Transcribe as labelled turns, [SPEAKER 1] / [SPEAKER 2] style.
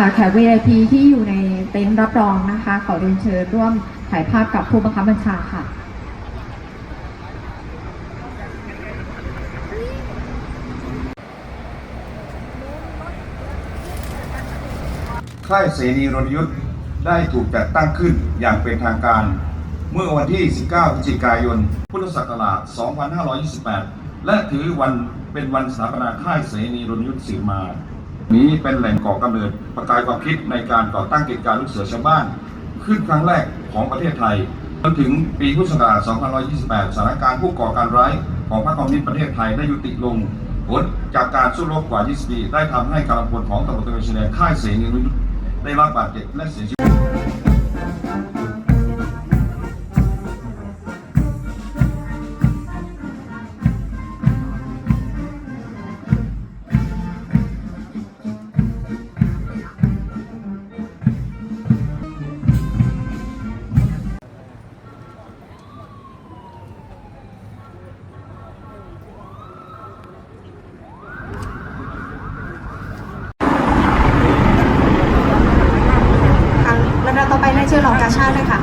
[SPEAKER 1] อ่าแขก VIP ที่อยู่ในเต็นท์รับรองนะคะ ขอเรียนเชิญร่วมถ่ายภาพกับผู้บังคับบัญชาค่ะ
[SPEAKER 2] ค่ายเสนีรณยุทธ์ได้ถูกจัดตั้งขึ้นอย่างเป็นทางการ เมื่อวันที่ 19 พฤศจิกายน พุทธศักราช 2528 และถือวันเป็นวันสถาปนาค่ายเสนีรณยุทธ์สืบมา นี้เป็นแหล่งก่อกำเนิดประกายความคิดในการก่อตั้งกิจการลูกเสือชาวบ้าน ขึ้นครั้งแรกของประเทศไทยจนถึงปีพุทธศักราช 2528 สถานการณ์ผู้ก่อการร้ายของพรรคคอมมิวนิสต์ประเทศไทยได้ยุติลงผลจากการสู้รบกว่า 20 ปี ได้ทำให้กำลังพลของตำรวจตระเวนชายแดนค่ายเสนีรณยุทธ์ได้รับบาดเจ็บและเสียชีวิต
[SPEAKER 3] ชาชาติเลยค่ะ